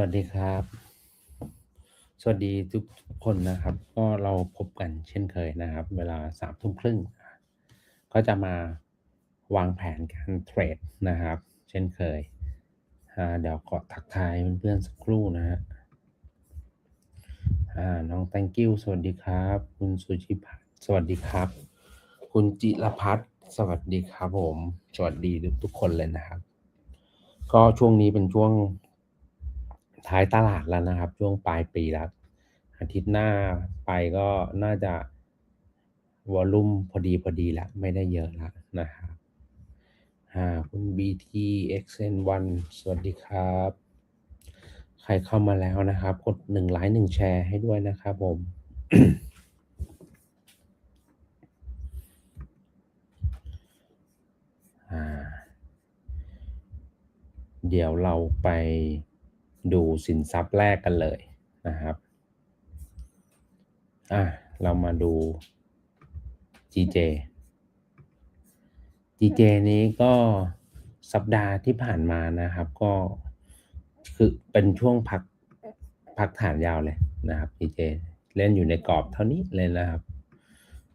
วัสดีครับ สวัสดีทุกคนนะครับ ก็เราพบกันเช่นเคยนะครับ เวลาสามทุ่มครึ่ง ก็จะมาวางแผนการเทรดนะครับ เช่นเคย เดี๋ยวขอทักทายเพื่อนๆสักครู่นะฮะน้อง thank you สวัสดีครับ คุณสุชิพัฒน์สวัสดีครับ คุณจิรพัฒน์สวัสดีครับผม สวัสดีทุกๆคนเลยนะครับ ก็ช่วงนี้เป็นช่วง ท้ายตลาดแล้วนะครับ ช่วงปลายปีแล้ว อาทิตย์หน้าไปก็น่าจะวอลลุ่มพอดีพอดีแล้วไม่ได้เยอะแล้วนะครับอ่าคุณ BT XN1 สวัสดีครับ ใครเข้ามาแล้วนะครับ กดหนึ่งไลค์หนึ่งแชร์ให้ด้วยนะครับผมเดี๋ยวเราไป ดูสินทรัพย์แรกกันเลยนะครับอะเรามาดู GJ GJ นี้ก็สัปดาห์ที่ผ่านมานะครับ ก็คือเป็นช่วงพักพักฐานยาวเลยนะครับ GJ เล่นอยู่ในกรอบเท่านี้เลยนะครับ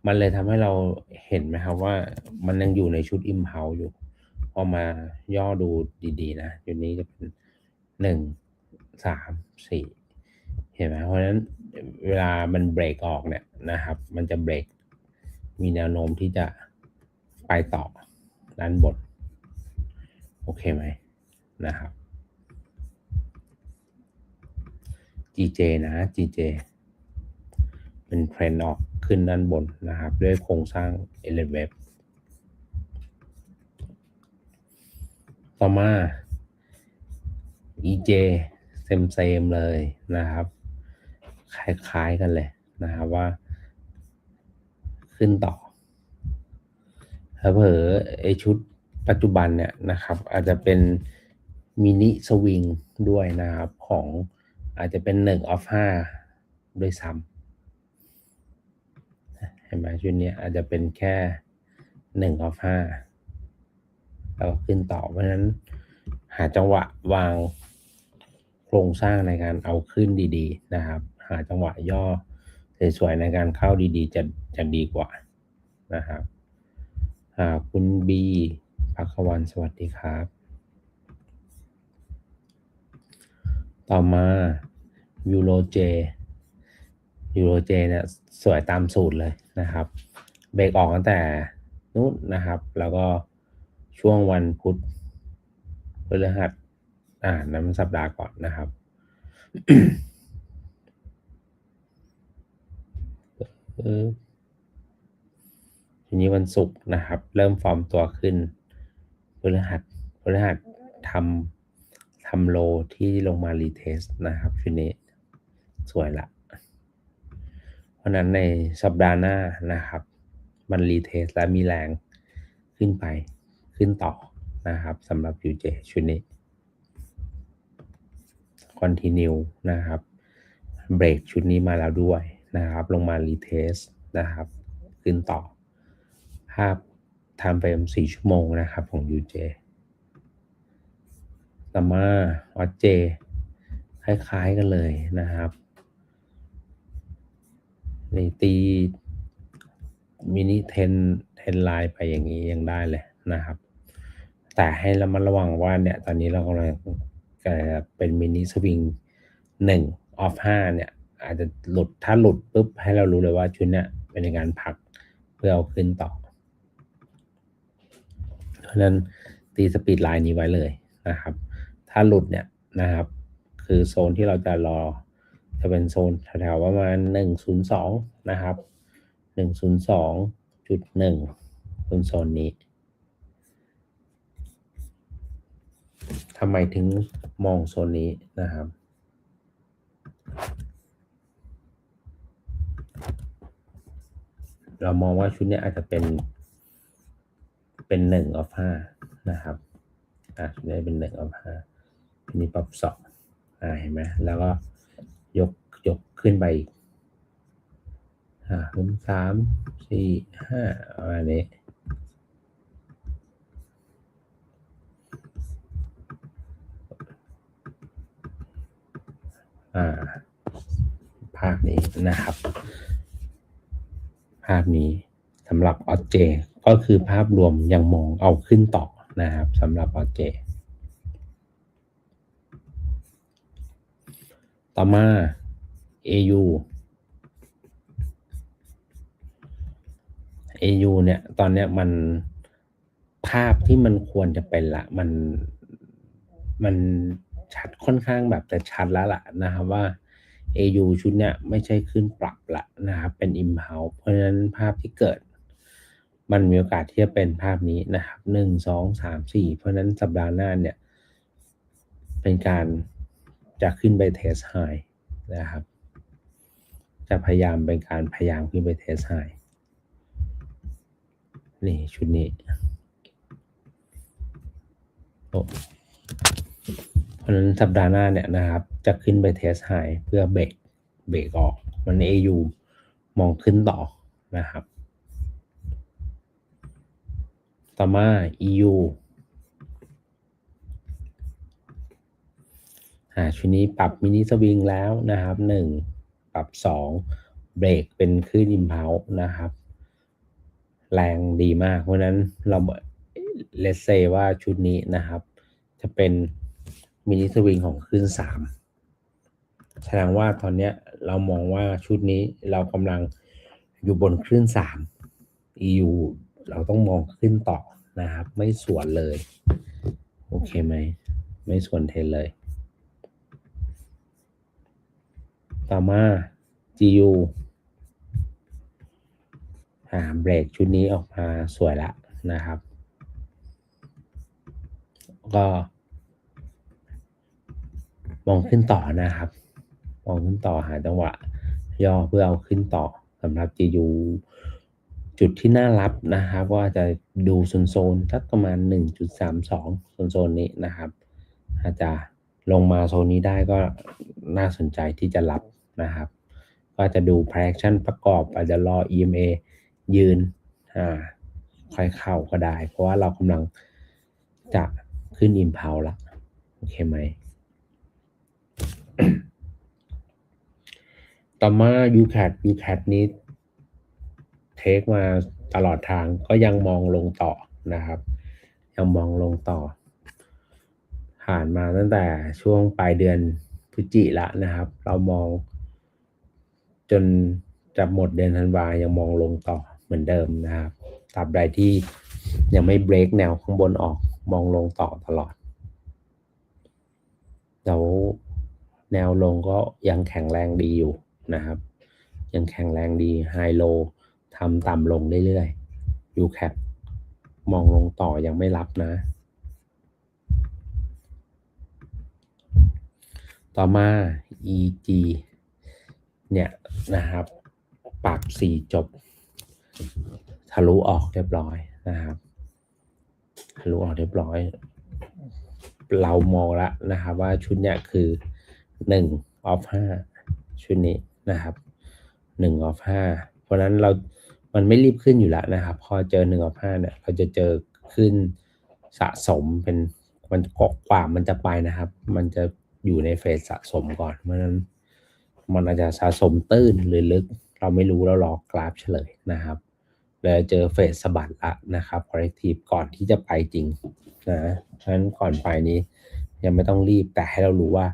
มันเลยทำให้เราเห็นไหมครับว่ามันยังอยู่ในชุดอิมเพาอยู่ พอมาย่อดูดีๆนะจุดนี้จะเป็นหนึ่ง สามสี่เห็นไหมเพราะฉะนั้นเวลามันเบรกออกเนี่ยนะครับ มันจะเบรกมีแนวโน้มที่จะไปต่อด้านบนโอเคไหมนะครับ GJ นะ GJ เป็นเทรนด์ออกขึ้นด้านบนนะครับ ด้วยโครงสร้าง e l e v a t ต่อมา EJ เซมเซมเลยนะครับ คล้ายๆกันเลยนะครับว่า ขึ้นต่อถ้าเผลอไอชุดปัจจุบันเนี่ยนะครับ อาจจะเป็นมินิสวิงด้วยนะครับของอาจจะเป็น1 of 5ด้วยซ้ำเห็นไหมชุดนี้อาจจะเป็นแค่1 of 5แล้วขึ้นต่อเพราะฉะนั้น หาจังหวะวาง โครงสร้างในการเอาขึ้นดีๆ นะครับ หาจังหวะย่อสวยๆในการเข้าดีๆ จะจะดีกว่านะครับคุณบีพักวันสวัสดีครับ ต่อมายูโรเจยูโรเจเนี่ยสวยตามสูตรเลยนะครับ เบรกออกตั้งแต่นู้นนะครับ แล้วก็ช่วงวันพุธพฤหัส อ่านั้นสัปดาห์ก่อนนะครับทีนี้วันศุกร์นะครับ เริ่มฟอร์มตัวขึ้นพฤหัสพฤหัสทำทำโลที่ลงมารีเทสนะครับชุดนี้สวยละ เพราะนั้นในสัปดาห์หน้านะครับ มันรีเทสและมีแรงขึ้นไปขึ้นต่อนะครับสำหรับ UJ ชุดนี้ continue นะครับเบรกชุดนี้มาแล้วด้วยนะครับ ลงมารีเทสนะครับ ขึ้นต่อ ภาพทำไปสี่ชั่วโมงนะครับของ UJ ต่อมาออเจคล้าย ๆ กันเลยนะครับในตีมินิเทนเทนไลน์ไปอย่างนี้ยังได้เลยนะครับ แต่ให้ระมัดระวังว่าเนี่ย ตอนนี้เรากำลัง เป็นมินิสวิงหนึ่งออฟห้าเนี่ยอาจจะหลุดถ้าหลุดปุ๊บให้เรารู้เลยว่าชุดเนี้ยเป็นการพักเพื่อเอาขึ้นต่อ เพราะนั้นตีสปีดไลน์นี้ไว้เลยนะครับ ถ้าหลุดเนี่ยนะครับ คือโซนที่เราจะรอจะเป็นโซนแถวๆประมาณ102นะครับ102.1เป็นโซนนี้ ทำไมถึงมองโซนนี้นะครับ เรามองว่าชุดนี้อาจจะเป็นเป็นหนึ่งออฟห้านะครับอ่าชุดนี้เป็นหนึ่งออฟห้าทีนี้ปรับสองอ่าเห็นไหมแล้วก็ยกยกขึ้นไปอ่าขึ้นสามสี่ห้าอะไรนี้ ภาพนี้นะครับ ภาพนี้สำหรับออเจก็คือภาพรวมยังมองเอาขึ้นต่อนะครับสำหรับออเจต่อมา AU AU เนี่ยตอนเนี้ยมันภาพที่มันควรจะเป็นละมันมัน ชัดค่อนข้างแบบจะชัดแล้วล่ะนะครับว่า AU ชุดเนี้ยไม่ใช่ขึ้นปรับละนะครับเป็น impulse เพราะฉะนั้นภาพที่เกิด มันมีโอกาสที่จะเป็นภาพนี้นะครับหนึ่งสองสามสี่เพราะนั้นสัปดาห์หน้าเนี่ย เป็นการจะขึ้นไปเทสไฮนะครับ จะพยายามเป็นการพยายามขึ้นไปเทสไฮนี่ชุดนี้โอ้ ราะฉะนั้นสัปดาห์หน้าเนี่ยนะครับ จะขึ้นไปเทสไฮเพื่อเบรกเบรกออก มัน AU มองขึ้นต่อนะครับ ต่อมา EU อ่าชุดนี้ปรับมินิสวิงแล้วนะครับหนึ่งปรับสองเบรกเป็นคลื่นอิมพาวนะครับ แรงดีมาก เพราะฉะนั้นเราเลสเซว่าชุดนี้นะครับ จะเป็น มินิสวิงของคลื่นสามแสดงว่าตอนนี้เรามองว่าชุดนี้เรากำลังอยู่บนคลื่นสาม EU เราต้องมองขึ้นต่อนะครับ ไม่สวนเลย โอเคไหม ไม่สวนเทนเลย ต่อมา GU อ่าเบรกชุดนี้ออกมาสวยละนะครับ ก็ มองขึ้นต่อนะครับ มองขึ้นต่อหาจังหวะ ย่อเพื่อเอาขึ้นต่อสำหรับ GU จุดที่น่ารับนะครับก็อาจะดูโซนโซนสักประมาณ 1.32โซนโซนนี้นะครับอาจจะลงมาโซนนี้ได้ก็น่าสนใจที่จะรับนะครับ ก็จะดู projection ประกอบอาจจะรอ EMA ยืนอ่าค่อยเข้าก็ได้ เพราะว่าเรากำลังจะขึ้น impulse ละโอเคไหม ต่อมา UCAT UCAT นี้เทคมาตลอดทางก็ยังมองลงต่อนะครับ ยังมองลงต่อ ผ่านมาตั้งแต่ช่วงปลายเดือนพฤศจิละนะครับ เรามอง จนจะหมดเดือนธันวายังมองลงต่อเหมือนเดิมนะครับตราบใดที่ยังไม่เบรกแนวข้างบนออกมองลงต่อตลอดแล้ว แนวลงก็ยังแข็งแรงดีอยู่นะครับ ยังแข็งแรงดีไฮโลทำต่ำลงเรื่อยๆ UCAP มองลงต่อยังไม่รับนะ ต่อมา EG เนี่ยนะครับปรับสี่จบ ทะลุออกเรียบร้อยนะครับ ทะลุออกเรียบร้อย เรามองแล้วนะครับว่าชุดเนี้ยคือ หนึ่งออฟห้าชุดนี้นะครับหนึ่งออฟห้าเพราะนั้นเรามันไม่รีบขึ้นอยู่แล้วนะครับ พอเจอหนึ่งออฟห้าเนี่ยเราจะเจอขึ้นสะสมเป็นมันกกว่ามันจะไปนะครับ มันจะอยู่ในเฟสสะสมก่อน เพราะนั้นมันอาจจะสะสมตื้นหรือลึก เราไม่รู้แล้วรอกราฟเฉลยนะครับแล้วเจอเฟสสะบัดละนะครับ corrective ก่อนที่จะไปจริงนะฉะนั้นก่อนไปนี้ยังไม่ต้องรีบแต่ให้เรารู้ว่า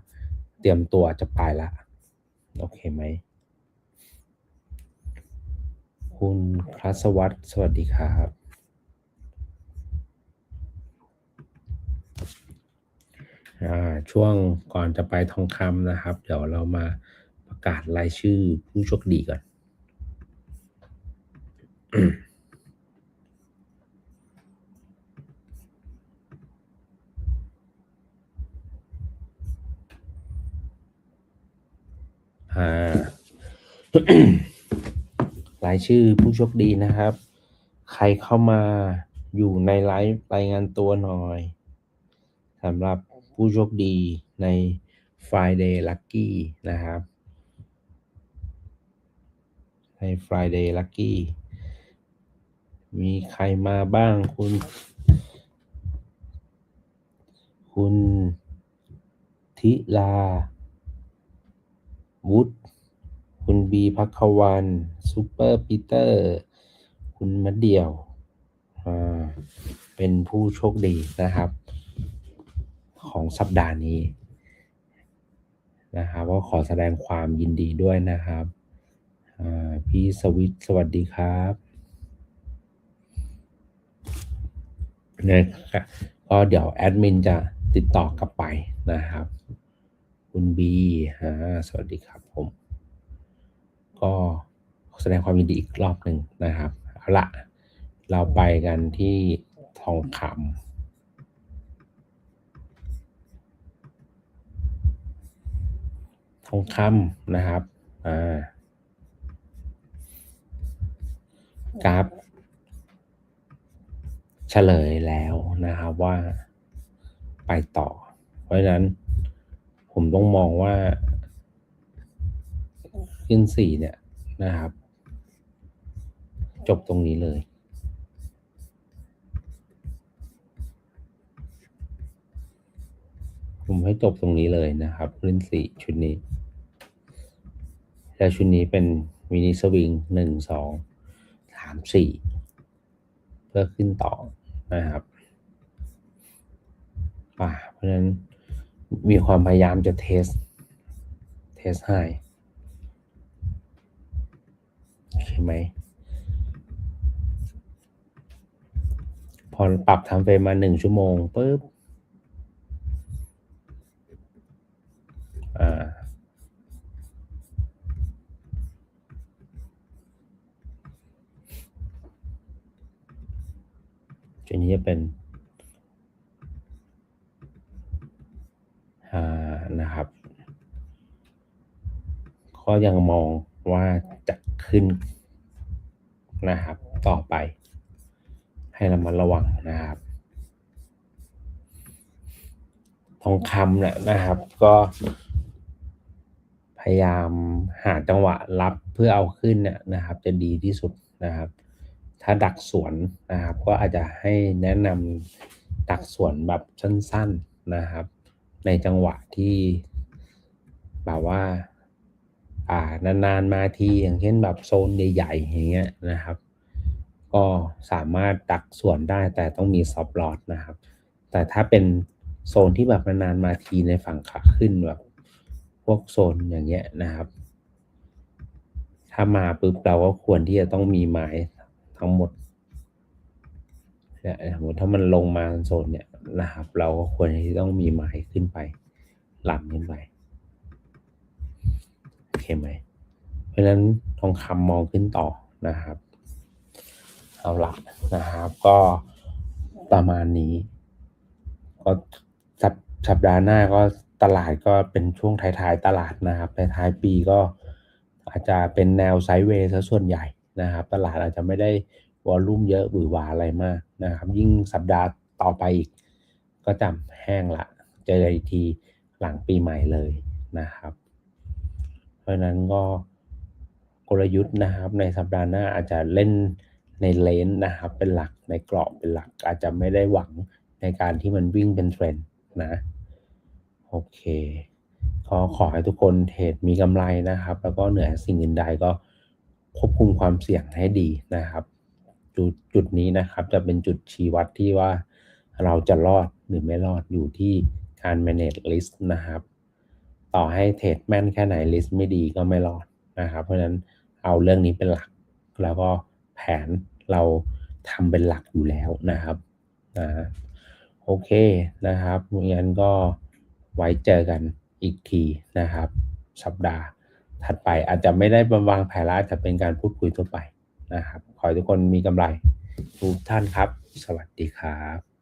ตรียมตัวจะไปละ โอเคไหม คุณครัสวัตสวัสดีครับ ช่วงก่อนจะไปทองคำนะครับ เดี๋ยวเรามาประกาศรายชื่อผู้โชคดีก่อน รายชื่อผู้โชคดีนะครับ ใครเข้ามาอยู่ในไลฟ์รายงานตัวหน่อยสำหรับผู้โชคดีใน Friday Lucky นะครับ ใน Friday Lucky มีใครมาบ้างคุณ คุณทิลา วุฒคุณบีพักวันซูเปอร์ปีเตอร์ คุณมะเดี่ยวอ่าเป็นผู้โชคดีนะครับ ของสัปดาห์นี้นะครับก็ขอแสดงความยินดีด้วยนะครับอ่าพี่สวิตสวัสดีครับนะครับก็เดี๋ยวแอดมินจะติดต่อกลับไปนะครับ คุณบีฮะสวัสดีครับผม ก็แสดงความยินดีอีกรอบหนึ่งนะครับ เอาละเราไปกันที่ทองคำทองคำนะครับ อ่ากราฟเฉลยแล้วนะครับว่าไปต่อ เพราะฉะนั้น ผมต้องมองว่าขึ้นสี่เนี่ยนะครับ จบตรงนี้เลยผมให้จบตรงนี้เลยนะครับขึ้นสี่ชุดนี้ แล้วชุดนี้เป็นมินิสวิงหนึ่งสองสามสี่เพื่อขึ้นต่อนะครับ อ่าเพราะฉะนั้น มีความพยายามจะเทส เทสให้ใช่ไหม พอปรับทำเฟรมมาหนึ่งชั่วโมงปุ๊บ อ่าจุดนี้จะเป็น อ่า นะครับ ก็ยังมองว่าจะขึ้นนะครับ ต่อไป ให้ระมัดระวังนะครับ ทองคำเนี่ยนะครับ ก็ พยายามหาจังหวะรับเพื่อเอาขึ้นเนี่ยนะครับ จะดีที่สุดนะครับ ถ้าดักสวนนะครับ ก็อาจจะให้แนะนำดักสวนแบบสั้น ๆนะครับ ในจังหวะที่แบบว่า อ่านานๆมาทีอย่างเช่นแบบโซนใหญ่ๆอย่างเงี้ยนะครับ ก็สามารถดักส่วนได้แต่ต้องมีซับลอดนะครับ แต่ถ้าเป็นโซนที่แบบนานๆมาทีในฝั่งขาขึ้นแบบพวกโซนอย่างเงี้ยนะครับ ถ้ามาปุ๊บเราก็ควรที่จะต้องมีไม้ทั้งหมดเนี่ยสมมติถ้ามันลงมาโซนเนี่ย นะครับ เราก็ควรที่ต้องมีไม้ขึ้นไปหลังขึ้นไปโอเคไหมเพราะฉะนั้นทองคำมองขึ้นต่อนะครับ เอาละนะครับ ก็ประมาณนี้ ก็สัปสัปดาห์หน้าก็ตลาดก็เป็นช่วงท้ายๆตลาดนะครับท้ายๆปีก็อาจจะเป็นแนวไซด์เวย์ซะส่วนใหญ่นะครับ ตลาดอาจจะไม่ได้วอลลุ่มเยอะหรือหวาอะไรมากนะครับ ยิ่งสัปดาห์ต่อไปอีก ก็จะแห้งละเจอกันอีกทีหลังปีใหม่เลยนะครับ เพราะฉะนั้นก็กลยุทธ์นะครับ ในสัปดาห์หน้าอาจจะเล่นในเลนนะครับ เป็นหลักในกรอบเป็นหลัก อาจจะไม่ได้หวังในการที่มันวิ่งเป็นเทรนด์นะโอเคก็ขอให้ทุกคนเทรดมีกำไรนะครับ แล้วก็เหนือสิ่งอื่นใดก็ควบคุมความเสี่ยงให้ดีนะครับ จุดจุดนี้นะครับ จะเป็นจุดชี้วัดที่ว่าเราจะรอด หรือไม่รอดอยู่ที่การ manage list นะครับ ต่อให้เทรดแม่นแค่ไหน list ไม่ดีก็ไม่รอดนะครับ เพราะฉะนั้นเอาเรื่องนี้เป็นหลัก แล้วก็แผนเราทำเป็นหลักอยู่แล้วนะครับนะโอเคนะครับงั้นก็ไว้เจอกันอีกทีนะครับ สัปดาห์ถัดไปอาจจะไม่ได้บำวางแผนล้วอาจจะเป็นการพูดคุยทั่วไปนะครับ ขอให้ทุกคนมีกำไรทุกท่านครับ สวัสดีครับ